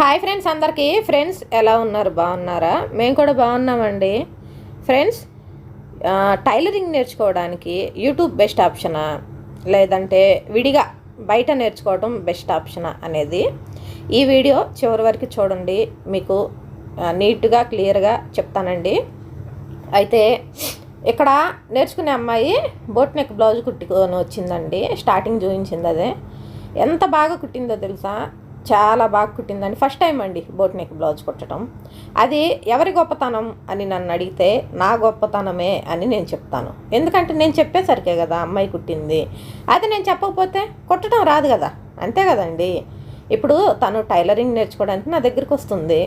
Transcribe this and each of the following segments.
Hi friends అందరికీ. Friends ఎలా ఉన్నారు? బాగున్నారా? మేము కూడా బాగున్నామండి. ఫ్రెండ్స్ టైలరింగ్ నేర్చుకోవడానికి యూట్యూబ్ బెస్ట్ ఆప్షనా లేదంటే విడిగా బయట నేర్చుకోవడం బెస్ట్ ఆప్షనా అనేది. ఈ వీడియో చివరి వరకు చూడండి. మీకు నీట్గా క్లియర్గా చెప్తానండి. అయితే ఇక్కడ నేర్చుకునే అమ్మాయి బోట్ నెక్ బ్లౌజ్ కుట్టుకొని వచ్చిందండి. స్టార్టింగ్ చూపించింది అదే. ఎంత బాగా కుట్టిందో తెలుసా? చాలా బాగా కుట్టిందండి ఫస్ట్ టైం అండి బోట్ నెక్ బ్లౌజ్ కుట్టడం. అది ఎవరి గొప్పతనం అని నన్ను అడిగితే నా గొప్పతనమే అని నేను చెప్తాను. ఎందుకంటే నేను చెప్పేసరికే కదా అమ్మాయి కుట్టింది. అది నేను చెప్పకపోతే కుట్టడం రాదు కదా. అంతే కదండి. ఇప్పుడు తను టైలరింగ్ నేర్చుకోవడానికి నా దగ్గరికి వస్తుంది.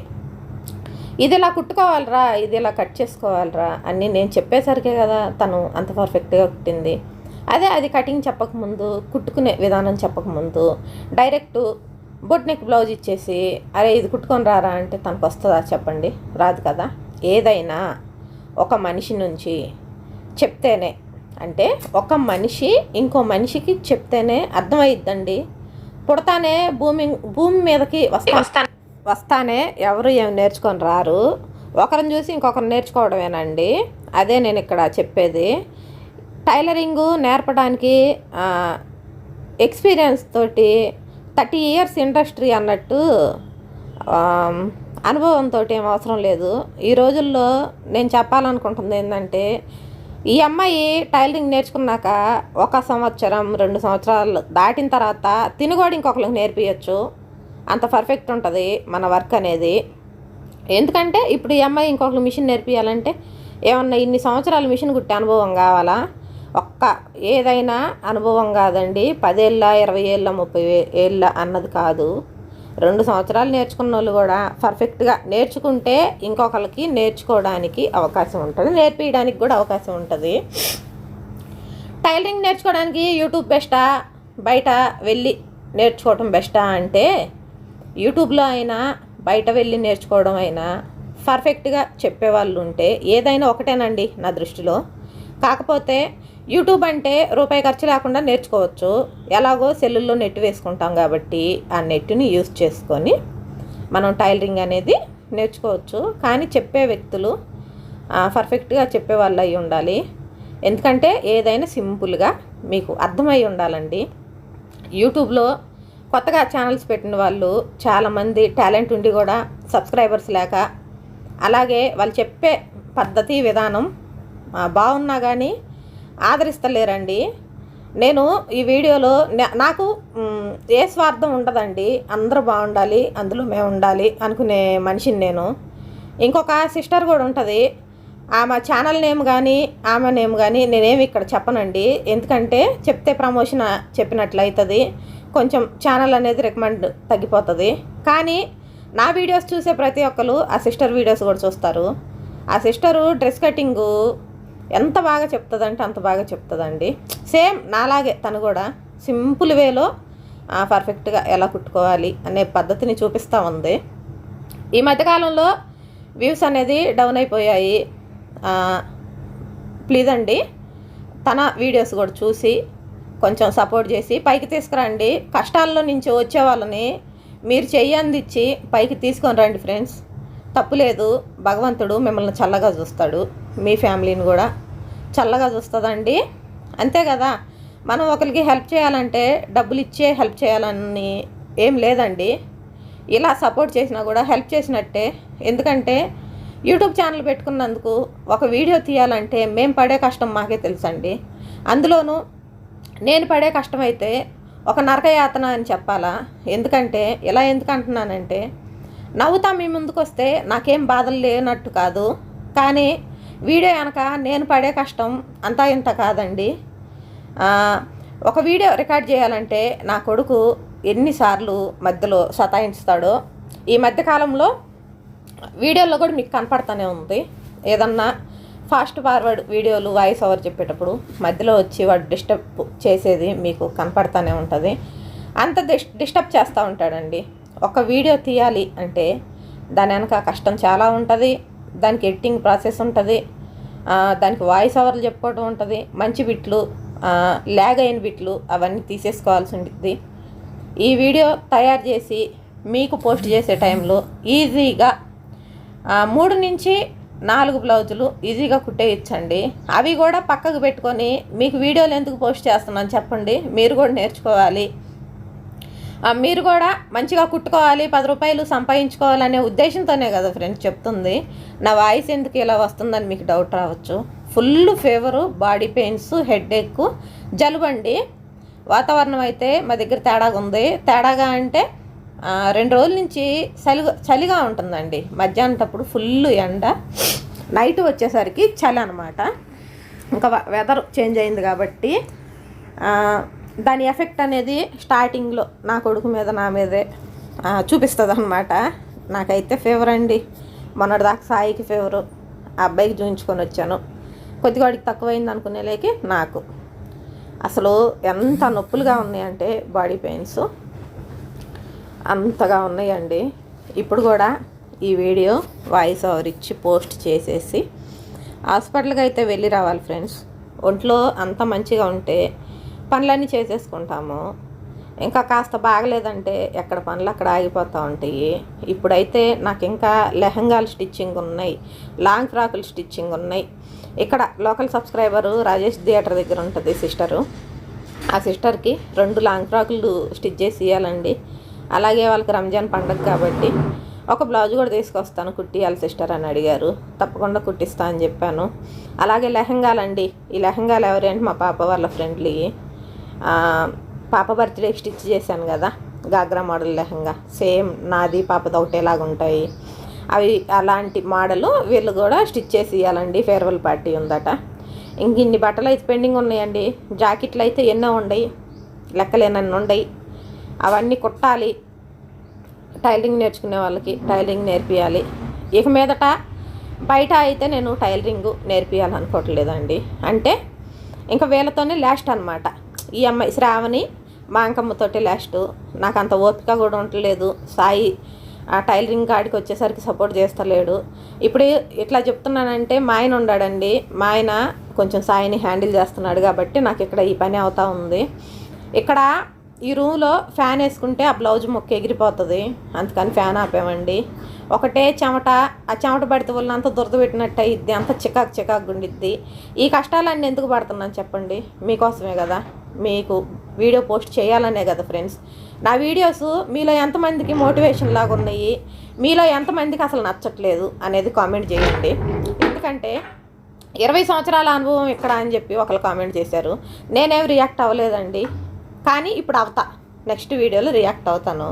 ఇది ఇలా కుట్టుకోవాలరా ఇది ఇలా కట్ చేసుకోవాలరా అని నేను చెప్పేసరికే కదా తను అంత పర్ఫెక్ట్గా కుట్టింది. అదే అది కటింగ్ చెప్పకముందు కుట్టుకునే విధానం చెప్పకముందు డైరెక్ట్ బొట్ నెక్ బ్లౌజ్ ఇచ్చేసి అరే ఇది కుట్టుకొని రారా? అంటే తనకు వస్తుందా? చెప్పండి. రాదు కదా. ఏదైనా ఒక మనిషి నుంచి చెప్తేనే అంటే ఒక మనిషి ఇంకో మనిషికి చెప్తేనే అర్థమైద్దండి. పుడతానే భూమి భూమి మీదకి వస్తా వస్తానే. ఎవరు ఏమి నేర్చుకొని రారు. ఒకరిని చూసి ఇంకొకరు నేర్చుకోవడమేనండి. అదే నేను ఇక్కడ చెప్పేది. టైలరింగు నేర్పడానికి ఎక్స్పీరియన్స్ తోటి థర్టీ ఇయర్స్ ఇండస్ట్రీ అన్నట్టు అనుభవంతో ఏం అవసరం లేదు. ఈ రోజుల్లో నేను చెప్పాలనుకుంటుంది ఏంటంటే ఈ అమ్మాయి టైలరింగ్ నేర్చుకున్నాక ఒక సంవత్సరం రెండు సంవత్సరాలు దాటిన తర్వాత తిని కూడా ఇంకొకరికి నేర్పించచ్చు అంత పర్ఫెక్ట్ ఉంటుంది మన వర్క్ అనేది. ఎందుకంటే ఇప్పుడు ఈ అమ్మాయి ఇంకొకరికి మిషన్ నేర్పించాలంటే ఏమన్నా ఇన్ని సంవత్సరాలు మిషన్ కుట్టే అనుభవం కావాలా? ఒక్క ఏదైనా అనుభవం కాదండి. పదేళ్ళ ఇరవై ఏళ్ళ ముప్పై ఏళ్ళ అన్నది కాదు. రెండు సంవత్సరాలు నేర్చుకున్న వాళ్ళు కూడా పర్ఫెక్ట్గా నేర్చుకుంటే ఇంకొకరికి నేర్చుకోవడానికి అవకాశం ఉంటుంది. నేర్పించడానికి కూడా అవకాశం ఉంటుంది. టైలరింగ్ నేర్చుకోవడానికి యూట్యూబ్ బెస్టా? బయట వెళ్ళి నేర్చుకోవడం బెస్టా అంటే యూట్యూబ్లో అయినా బయట వెళ్ళి నేర్చుకోవడం అయినా పర్ఫెక్ట్గా చెప్పేవాళ్ళు ఉంటే ఏదైనా ఒకటేనండి నా దృష్టిలో. కాకపోతే యూట్యూబ్ అంటే రూపాయి ఖర్చు లేకుండా నేర్చుకోవచ్చు. ఎలాగో సెల్లుల్లో నెట్ వేసుకుంటాం కాబట్టి ఆ నెట్ని యూజ్ చేసుకొని మనం టైలరింగ్ అనేది నేర్చుకోవచ్చు. కానీ చెప్పే వ్యక్తులు పర్ఫెక్ట్గా చెప్పే వాళ్ళు అయి ఉండాలి. ఎందుకంటే ఏదైనా సింపుల్గా మీకు అర్థమై ఉండాలండి. యూట్యూబ్లో కొత్తగా ఛానల్స్ పెట్టిన వాళ్ళు చాలామంది టాలెంట్ ఉండి కూడా సబ్స్క్రైబర్స్ లేక అలాగే వాళ్ళు చెప్పే పద్ధతి విధానం బాగున్నా కానీ ఆదరిస్తలేరండి. నేను ఈ వీడియోలో నాకు ఏ స్వార్థం ఉండదండి. అందరూ బాగుండాలి అందులో మేము ఉండాలి అనుకునే మనిషిని నేను. ఇంకొక సిస్టర్ కూడా ఉంటుంది. ఆమె ఛానల్ నేమ్ కానీ ఆమె నేమ్ కానీ నేనేమి ఇక్కడ చెప్పనండి. ఎందుకంటే చెప్తే ప్రమోషన్ చెప్పినట్లయితుంది. కొంచెం ఛానల్ అనేది రికమెండ్ తగ్గిపోతుంది. కానీ నా వీడియోస్ చూసే ప్రతి ఒక్కరు ఆ సిస్టర్ వీడియోస్ కూడా చూస్తారు. ఆ సిస్టరు డ్రెస్ కటింగు ఎంత బాగా చెప్తుందంటే అంత బాగా చెప్తుందండి. సేమ్ నాలాగే తను కూడా సింపుల్ వేలో పర్ఫెక్ట్గా ఎలా కుట్టుకోవాలి అనే పద్ధతిని చూపిస్తూ ఉంది. ఈ మధ్యకాలంలో వ్యూస్ అనేది డౌన్ అయిపోయాయి. ప్లీజ్ అండి తన వీడియోస్ కూడా చూసి కొంచెం సపోర్ట్ చేసి పైకి తీసుకురండి. కష్టాల్లో నుంచి వచ్చే వాళ్ళని మీరు చెయ్యి అందించి పైకి తీసుకొని రండి ఫ్రెండ్స్. తప్పులేదు భగవంతుడు మిమ్మల్ని చల్లగా చూస్తాడు. మీ ఫ్యామిలీని కూడా చల్లగా చూస్తుందండి. అంతే కదా. మనం ఒకరికి హెల్ప్ చేయాలంటే డబ్బులు ఇచ్చే హెల్ప్ చేయాలని ఏం లేదండి. ఇలా సపోర్ట్ చేసినా కూడా హెల్ప్ చేసినట్టే. ఎందుకంటే యూట్యూబ్ ఛానల్ పెట్టుకున్నందుకు ఒక వీడియో తీయాలంటే మేము పడే కష్టం మాకే తెలుసండి. అందులోనూ నేను పడే కష్టమైతే ఒక నరకయాతన అని చెప్పాలా? ఎందుకంటే ఇలా ఎందుకు అంటున్నానంటే నవ్వుతా మీ ముందుకు వస్తే నాకేం బాధలు లేనట్టు కాదు. కానీ వీడియో కనుక నేను పడే కష్టం అంతా ఇంత కాదండి. ఒక వీడియో రికార్డ్ చేయాలంటే నా కొడుకు ఎన్నిసార్లు మధ్యలో సతాయించుతాడో ఈ మధ్యకాలంలో వీడియోలో కూడా మీకు కనపడతానే ఉంది. ఏదన్నా ఫాస్ట్ ఫార్వర్డ్ వీడియోలు వాయిస్ ఓవర్ చెప్పేటప్పుడు మధ్యలో వచ్చి వాడు డిస్టర్బ్ చేసేది మీకు కనపడతానే ఉంటుంది. అంత డిస్టర్బ్ చేస్తూ ఉంటాడండి. ఒక వీడియో తీయాలి అంటే దాని వెనక కష్టం చాలా ఉంటుంది దానికి ఎడిటింగ్ ప్రాసెస్ ఉంటుంది దానికి వాయిస్ ఓవర్లు చెప్పుకోవడం ఉంటుంది మంచి బిట్లు ల్యాగ్ అయిన బిట్లు అవన్నీ తీసేసుకోవాల్సి ఉంటుంది ఈ వీడియో తయారు చేసి మీకు పోస్ట్ చేసే టైంలో ఈజీగా మూడు నుంచి నాలుగు బ్లౌజులు ఈజీగా కుట్టేయచ్చండి. అవి కూడా పక్కకు పెట్టుకొని మీకు వీడియోలు ఎందుకు పోస్ట్ చేస్తున్నాను చెప్పండి మీరు కూడా నేర్చుకోవాలి. మీరు కూడా మంచిగా కుట్టుకోవాలి పది రూపాయలు సంపాదించుకోవాలనే ఉద్దేశంతోనే కదా ఫ్రెండ్స్ చెప్తుంది. నా వాయిస్ ఎందుకు ఇలా వస్తుందని మీకు డౌట్ రావచ్చు. Full fever body pains head ache జలుబండి. వాతావరణం అయితే మా దగ్గర తేడాగా ఉంది. తేడాగా అంటే రెండు రోజుల నుంచి చలి చలిగా ఉంటుందండి. మధ్యాహ్నటప్పుడు ఫుల్ ఎండ. నైట్ వచ్చేసరికి చలి అనమాట ఇంకా వెదర్ చేంజ్ అయింది కాబట్టి దాని ఎఫెక్ట్ అనేది స్టార్టింగ్లో నా కొడుకు మీద నా మీదే చూపిస్తుంది అనమాట నాకైతే ఫీవర్ అండి. మొన్నటిదాకా సాయికి ఫీవరు. ఆ అబ్బాయికి చూపించుకొని వచ్చాను. కొద్దిగాడికి తక్కువైంది అనుకునేలేకి నాకు. అసలు ఎంత నొప్పులుగా ఉన్నాయంటే బాడీ పెయిన్స్. అంతగా ఉన్నాయండి. ఇప్పుడు కూడా ఈ వీడియో వాయిస్ ఓవర్ ఇచ్చి పోస్ట్ చేసేసి హాస్పిటల్కి అయితే వెళ్ళి రావాలి ఫ్రెండ్స్. ఒంట్లో అంత మంచిగా ఉంటే పనులన్నీ చేసేసుకుంటాము. ఇంకా కాస్త బాగలేదంటే ఎక్కడ పనులు అక్కడ ఆగిపోతూ ఉంటాయి. ఇప్పుడైతే నాకు ఇంకా లెహంగాలు స్టిచ్చింగ్ ఉన్నాయి లాంగ్ ఫ్రాకులు స్టిచ్చింగ్ ఉన్నాయి. ఇక్కడ లోకల్ సబ్స్క్రైబరు రాజేష్ థియేటర్ దగ్గర ఉంటుంది సిస్టరు. ఆ సిస్టర్కి రెండు లాంగ్ ఫ్రాకులు స్టిచ్ చేసి ఇవ్వాలండి అలాగే వాళ్ళకి రంజాన్ పండగ కాబట్టి ఒక బ్లౌజ్ కూడా తీసుకొస్తాను కుట్టియాలి సిస్టర్ అని అడిగారు. తప్పకుండా కుట్టిస్తా అని చెప్పాను. అలాగే లెహంగాలండి. ఈ లెహంగాలు ఎవరంటే మా పాప వాళ్ళ ఫ్రెండ్లీ. పాప బర్త్డే స్టిచ్ చేశాను కదా గాగ్రా మోడల్ లెహంగా. సేమ్ నాది పాపది ఒకటేలాగా ఉంటాయి. అవి అలాంటి మోడలు వీళ్ళు కూడా స్టిచ్ చేసి ఇవ్వాలండి ఫేర్వెల్ పార్టీ ఉందట. ఇంక ఇన్ని బట్టలు అయితే పెండింగ్ ఉన్నాయండి. జాకెట్లు అయితే ఎన్నో ఉండయి లెక్కలేనన్ని ఉండయి. అవన్నీ కుట్టాలి. టైలరింగ్ నేర్చుకునే వాళ్ళకి టైలరింగ్ నేర్పియాలి. ఇక మీదట బయట అయితే నేను టైలరింగ్ నేర్పియాలనుకోవట్లేదండి. అంటే ఇంకా వీళ్ళతోనే లాస్ట్ అనమాట ఈ అమ్మాయి శ్రావణి మా అంకమ్మతోటి లాస్ట్ నాకు అంత ఓపిక కూడా ఉండలేదు. సాయి ఆ టైలరింగ్ కాడికి వచ్చేసరికి సపోర్ట్ చేస్తలేడు. ఇప్పుడు ఇట్లా చెప్తున్నానంటే మా ఆయన ఉన్నాడండి మా ఆయన కొంచెం సాయిని హ్యాండిల్ చేస్తున్నాడు కాబట్టి నాకు ఇక్కడ ఈ పని అవుతా ఉంది. ఇక్కడ ఈ రూమ్లో ఫ్యాన్ వేసుకుంటే ఆ బ్లౌజ్ మొక్క ఎగిరిపోతుంది. అందుకని ఫ్యాన్ ఆపామండి. ఒకటే చెమట ఆ చెమట పడితే వాళ్ళంతా దురద పెట్టినట్టు అయ్యిద్ది అంత చికాకు చికాకు ఉండిద్ది. ఈ కష్టాలన్నీ ఎందుకు పడుతున్నాను చెప్పండి? మీకోసమే కదా. మీకు వీడియో పోస్ట్ చేయాలనే కదా ఫ్రెండ్స్. నా వీడియోస్ మీలో ఎంతమందికి మోటివేషన్ లాగా ఉన్నాయి మీలో ఎంతమందికి అసలు నచ్చట్లేదు అనేది కామెంట్ చేయండి. ఎందుకంటే ఇరవై సంవత్సరాల అనుభవం ఇక్కడ అని చెప్పి ఒకరు కామెంట్ చేశారు. నేనేం రియాక్ట్ అవ్వలేదండి. కానీ ఇప్పుడు అవుతా. నెక్స్ట్ వీడియోలో రియాక్ట్ అవుతాను.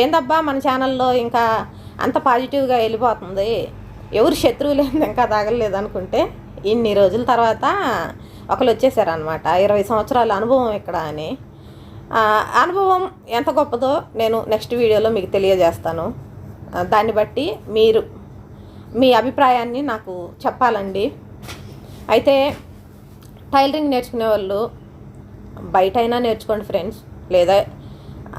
ఏందబ్బా మన ఛానల్లో ఇంకా అంత పాజిటివ్గా వెళ్ళిపోతుంది. ఎవరు శత్రువులు ఇంకా తగలలేదు అనుకుంటే ఇన్ని రోజుల తర్వాత ఒకరు వచ్చేసారనమాట ఇరవై సంవత్సరాల అనుభవం ఇక్కడ అని. అనుభవం ఎంత గొప్పదో నేను నెక్స్ట్ వీడియోలో మీకు తెలియజేస్తాను. దాన్ని బట్టి మీరు మీ అభిప్రాయాన్ని నాకు చెప్పాలండి. అయితే టైలరింగ్ నేర్చుకునే వాళ్ళు బయట అయినా నేర్చుకోండి ఫ్రెండ్స్. లేదా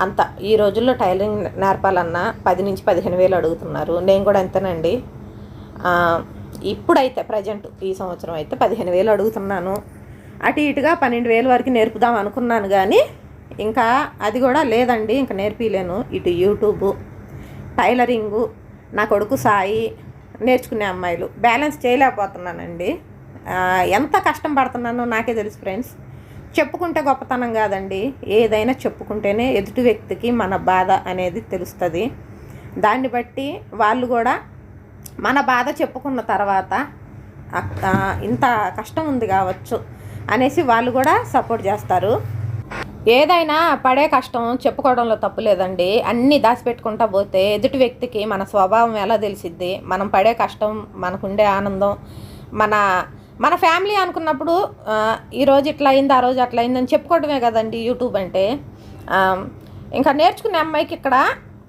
అంత ఈ రోజుల్లో టైలరింగ్ నేర్పాలన్నా పది నుంచి పదిహేను వేలు అడుగుతున్నారు. నేను కూడా అంతేనండి. ఇప్పుడైతే ప్రజెంట్ ఈ సంవత్సరం అయితే పదిహేను వేలు అడుగుతున్నాను. అటు ఇటుగా పన్నెండు వేలు వరకు నేర్పుదాం అనుకున్నాను కానీ ఇంకా అది కూడా లేదండి ఇంకా నేర్పిలేను ఇటు యూట్యూబ్ టైలరింగు నా కొడుకు సాయి నేర్చుకునే అమ్మాయిలు. బ్యాలెన్స్ చేయలేకపోతున్నానండి. ఎంత కష్టం పడుతున్నానో నాకే తెలుసు ఫ్రెండ్స్. చెప్పుకుంటే గొప్పతనం కాదండి. ఏదైనా చెప్పుకుంటేనే ఎదుటి వ్యక్తికి మన బాధ అనేది తెలుస్తుంది. దాన్ని బట్టి వాళ్ళు కూడా మన బాధ చెప్పుకున్న తర్వాత ఇంత కష్టం ఉంది కావచ్చు. అనేసి వాళ్ళు కూడా సపోర్ట్ చేస్తారు. ఏదైనా పడే కష్టం చెప్పుకోవడంలో తప్పు లేదండి. అన్నీ దాచిపెట్టుకుంటా పోతే ఎదుటి వ్యక్తికి మన స్వభావం ఎలా తెలిసిద్ది? మనం పడే కష్టం మనకుండే ఆనందం మన మన ఫ్యామిలీ అనుకున్నప్పుడు ఈరోజు ఇట్లా అయింది ఆ రోజు అట్లా అయిందని చెప్పుకోవడమే కదండి యూట్యూబ్ అంటే. ఇంకా నేర్చుకునే అమ్మాయికి ఇక్కడ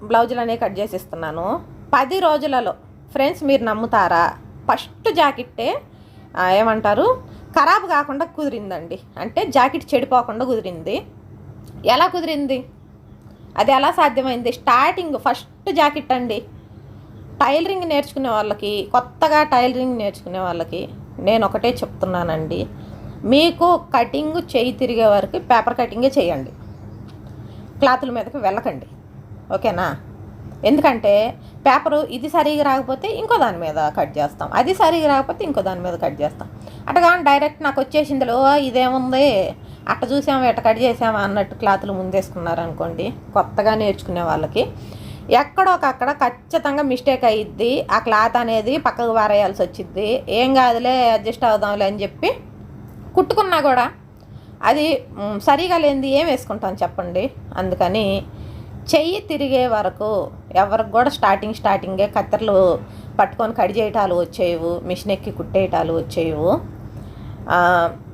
బ్లౌజులు అనేవి కట్ చేసి ఇస్తున్నాను పది రోజులలో ఫ్రెండ్స్ మీరు నమ్ముతారా? ఫస్ట్ జాకెట్టే ఏమంటారు? ఖరాబ్ కాకుండా కుదిరిందండి. అంటే జాకెట్ చెడిపోకుండా కుదిరింది. ఎలా కుదిరింది? అది ఎలా సాధ్యమైంది? స్టార్టింగ్ ఫస్ట్ జాకెట్ అండి. టైలరింగ్ నేర్చుకునే వాళ్ళకి కొత్తగా టైలరింగ్ నేర్చుకునే వాళ్ళకి నేను ఒకటే చెప్తున్నానండి. మీకు కటింగ్ చేయి తిరిగే వరకు పేపర్ కటింగే చేయండి. క్లాతుల మీదకి వెళ్ళకండి. ఓకేనా? ఎందుకంటే పేపరు ఇది సరిగా రాకపోతే ఇంకో దాని మీద కట్ చేస్తాం. అది సరిగా రాకపోతే ఇంకో దాని మీద కట్ చేస్తాం. అట్టగా డైరెక్ట్ నాకు వచ్చేసిందిలో ఇదేముంది? అట్ట చూసాము ఎట్ట కట్ చేసాము అన్నట్టు క్లాతులు ముందేసుకున్నారు అనుకోండి కొత్తగా నేర్చుకునే వాళ్ళకి. ఎక్కడోకక్కడ ఖచ్చితంగా మిస్టేక్ అయ్యిద్ది ఆ క్లాత్ అనేది పక్కకు వారేయాల్సి వచ్చిద్ది. ఏం కాదులే అడ్జస్ట్ అవుదాంలే అని చెప్పి కుట్టుకున్నా కూడా అది సరిగా లేనిది ఏం వేసుకుంటాం చెప్పండి? అందుకని చెయ్యి తిరిగే వరకు ఎవరికి కూడా స్టార్టింగ్ స్టార్టింగే కత్తెరలు పట్టుకొని కడిచేయటాలు వచ్చేవు మిషన్ ఎక్కి కుట్టేయటాలు వచ్చేవు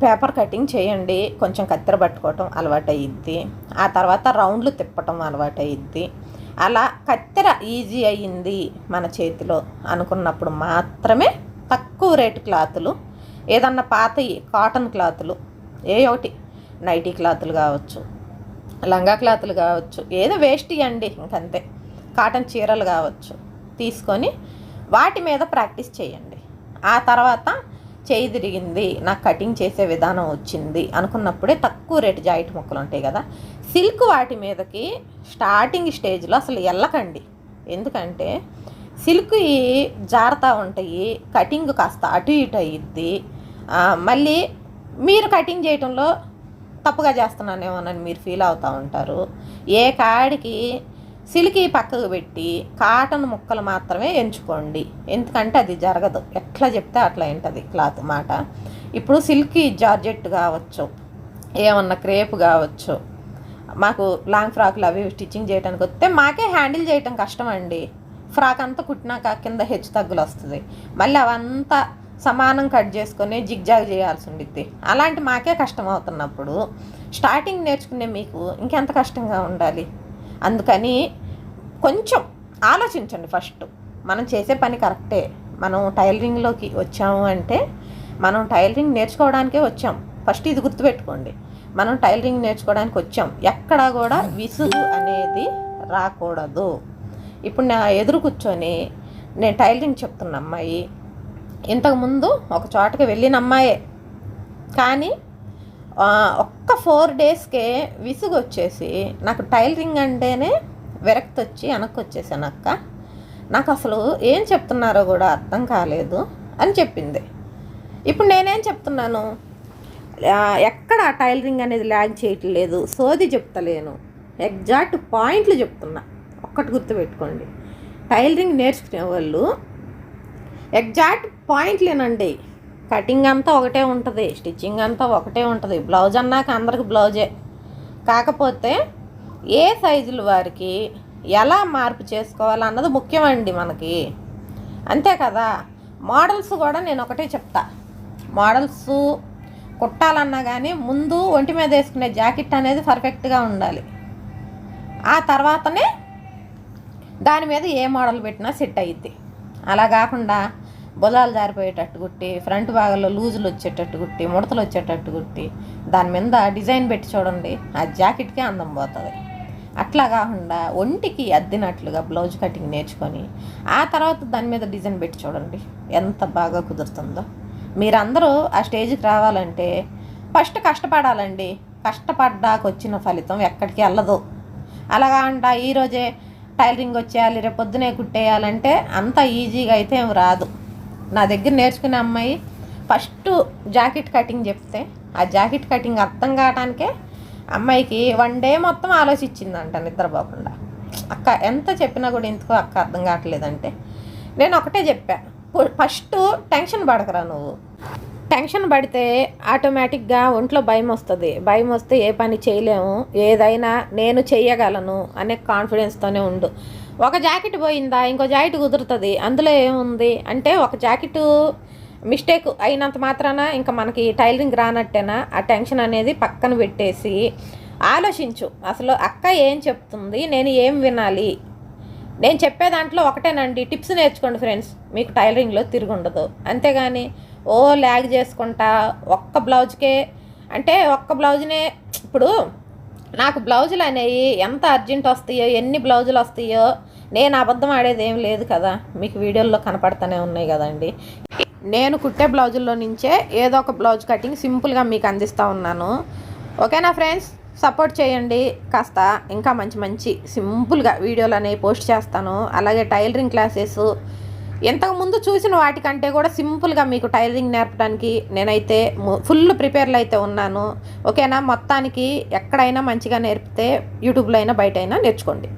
పేపర్ కటింగ్ చేయండి కొంచెం కత్తెర పట్టుకోవటం అలవాటు అయ్యిద్ది ఆ తర్వాత రౌండ్లు తిప్పటం అలవాటు అయ్యిద్ది అలా కత్తెర ఈజీ అయ్యింది మన చేతిలో అనుకున్నప్పుడు మాత్రమే తక్కువ రేటు క్లాతులు ఏదన్నా పాతవి కాటన్ క్లాతులు ఏ ఒకటి నైటీ క్లాతులు కావచ్చు లంగా క్లాతులు కావచ్చు ఏదో వేస్ట్ ఇవ్వండి ఇంకంతే. కాటన్ చీరలు కావచ్చు తీసుకొని వాటి మీద ప్రాక్టీస్ చేయండి. ఆ తర్వాత చేయి తిరిగింది నాకు కటింగ్ చేసే విధానం వచ్చింది అనుకున్నప్పుడే తక్కువ రేటు జాయింట్ మొక్కలు ఉంటాయి కదా. సిల్క్ వాటి మీదకి స్టార్టింగ్ స్టేజ్లో అసలు వెళ్ళకండి ఎందుకంటే సిల్క్ జారుతూ ఉంటాయి కటింగ్ కాస్త అటు ఇటు అయ్యిద్ది మళ్ళీ మీరు కటింగ్ చేయటంలో తప్పుగా చేస్తున్నానేమోనని మీరు ఫీల్ అవుతూ ఉంటారు. ఏ కాడికి సిలికి పక్కకు పెట్టి కాటన్ ముక్కలు మాత్రమే ఎంచుకోండి. ఎందుకంటే అది జరగదు. ఎట్లా చెప్తే అట్లా ఏంటది క్లాత్ మాట. ఇప్పుడు సిల్కీ జార్జెట్ కావచ్చు ఏమన్నా క్రేప్ కావచ్చు మాకు లాంగ్ ఫ్రాక్లు అవి స్టిచ్చింగ్ చేయడానికి వస్తే మాకే హ్యాండిల్ చేయటం కష్టం అండి ఫ్రాక్ అంతా కుట్టినాక కింద హెచ్చు తగ్గులు వస్తుంది. మళ్ళీ అవంతా సమానం కట్ చేసుకొని జిగ్జాగ్ చేయాల్సి ఉండిద్ది. అలాంటి మాకే కష్టం అవుతున్నప్పుడు స్టార్టింగ్ నేర్చుకునే మీకు ఇంకెంత కష్టంగా ఉండాలి? అందుకని కొంచెం ఆలోచించండి ఫస్ట్. మనం చేసే పని కరెక్టే. మనం టైలరింగ్లోకి వచ్చాము అంటే మనం టైలరింగ్ నేర్చుకోవడానికే వచ్చాం. ఫస్ట్ ఇది గుర్తుపెట్టుకోండి. మనం టైలరింగ్ నేర్చుకోవడానికి వచ్చాం. ఎక్కడా కూడా విసుగు అనేది రాకూడదు. ఇప్పుడు నా ఎదురు కూర్చొని నేను టైలరింగ్ చెప్తున్న అమ్మాయి. ఇంతకుముందు ఒక చోటకి వెళ్ళిన అమ్మాయే. కానీ ఒక్క ఫోర్ డేస్కే విసుగు వచ్చేసి నాకు టైలరింగ్ అంటేనే విరక్తి వచ్చి వెనక్కి వచ్చేసాను అక్క. నాకు అసలు ఏం చెప్తున్నారో కూడా అర్థం కాలేదు అని చెప్పింది. ఇప్పుడు నేనేం చెప్తున్నాను? ఎక్కడ టైలరింగ్ అనేది ల్యాగ్ చేయట్లేదు సోది చెప్తలేను. ఎగ్జాక్ట్ పాయింట్లు చెప్తున్నా. ఒక్కటి గుర్తుపెట్టుకోండి టైలరింగ్ నేర్చుకునే వాళ్ళు ఎగ్జాక్ట్ పాయింట్లేనండి. కటింగ్ అంతా ఒకటే ఉంటుంది స్టిచ్చింగ్ అంతా ఒకటే ఉంటుంది. బ్లౌజ్ అన్నాక అందరికి బ్లౌజే. కాకపోతే ఏ సైజుల వారికి ఎలా మార్పు చేసుకోవాలన్నది ముఖ్యమండి మనకి. అంతే కదా? మోడల్స్ కూడా నేను ఒకటే చెప్తా. మోడల్స్ కుట్టాలన్నా కానీ ముందు ఒంటి మీద వేసుకునే జాకెట్ అనేది పర్ఫెక్ట్గా ఉండాలి. ఆ తర్వాతనే దాని మీద ఏ మోడల్ పెట్టినా సెట్ అయ్యిద్ది అలా కాకుండా బులాలు జారిపోయేటట్టు కుట్టి ఫ్రంట్ భాగంలో లూజులు వచ్చేటట్టు కుట్టి ముడతలు వచ్చేటట్టు కుట్టి దాని మీద డిజైన్ పెట్టి చూడండి ఆ జాకెట్కే అందం పోతుంది. అట్లా కాకుండా ఒంటికి అద్దినట్లుగా బ్లౌజ్ కటింగ్ నేర్చుకొని ఆ తర్వాత దాని మీద డిజైన్ పెట్టి చూడండి ఎంత బాగా కుదురుతుందో. మీరందరూ ఆ స్టేజ్కి రావాలంటే ఫస్ట్ కష్టపడాలండి. కష్టపడ్డాక వచ్చిన ఫలితం ఎక్కడికి వెళ్ళదు. అలాగా అంట ఈరోజే టైలరింగ్ వచ్చేయాలి రేపు పొద్దునే కుట్టేయాలంటే అంత ఈజీగా అయితే ఏం రాదు. నా దగ్గర నేర్చుకునే అమ్మాయి ఫస్ట్ జాకెట్ కటింగ్ చెప్తే ఆ జాకెట్ కటింగ్ అర్థం కావడానికే అమ్మాయికి వన్ డే మొత్తం ఆలోచించిందంట నిద్రపోకుండా. అక్క ఎంత చెప్పినా కూడా ఎందుకో అక్క అర్థం కావట్లేదంటే. నేను ఒకటే చెప్పాను ఫస్ట్ టెన్షన్ పడకరా నువ్వు. టెన్షన్ పడితే ఆటోమేటిక్గా ఒంట్లో భయం వస్తుంది. భయం వస్తే ఏ పని చేయలేము. ఏదైనా నేను చేయగలను అనే కాన్ఫిడెన్స్తోనే ఉండు. ఒక జాకెట్ పోయిందా ఇంకో జాకెట్ కుదురుతుంది అందులో ఏముంది? అంటే ఒక జాకెట్ మిస్టేక్ అయినంత మాత్రాన ఇంకా మనకి టైలరింగ్ రానట్టేనా? ఆ టెన్షన్ అనేది పక్కన పెట్టేసి ఆలోచించు. అసలు అక్క ఏం చెప్తుంది? నేను ఏం వినాలి? నేను చెప్పే దాంట్లో ఒకటేనండి టిప్స్ నేర్చుకోండి ఫ్రెండ్స్. మీకు టైలరింగ్లో తిరుగుండదు. అంతేగాని ఓ ల్యాగ్ చేసుకుంటా ఒక్క బ్లౌజ్కే అంటే ఒక్క బ్లౌజ్నే ఇప్పుడు నాకు బ్లౌజులు అనేవి ఎంత అర్జెంట్ వస్తాయో ఎన్ని బ్లౌజులు వస్తాయో నేను అబద్ధం ఆడేది ఏం లేదు కదా. మీకు వీడియోల్లో కనపడతానే ఉన్నాయి కదండి. నేను కుట్టే బ్లౌజుల్లో నుంచే ఏదో ఒక బ్లౌజ్ కటింగ్ సింపుల్గా మీకు అందిస్తూ ఉన్నాను. ఓకేనా ఫ్రెండ్స్? సపోర్ట్ చేయండి. కాస్త ఇంకా మంచి మంచి సింపుల్గా వీడియోలు అనేవి పోస్ట్ చేస్తాను. అలాగే టైలరింగ్ క్లాసెస్. ఇంతకుముందు చూసిన వాటికంటే కూడా సింపుల్గా మీకు టైలరింగ్ నేర్పడానికి నేనైతే ఫుల్ ప్రిపేర్లు అయితే ఉన్నాను. ఓకేనా? మొత్తానికి ఎక్కడైనా మంచిగా నేర్పితే యూట్యూబ్లో అయినా బయట అయినా నేర్చుకోండి.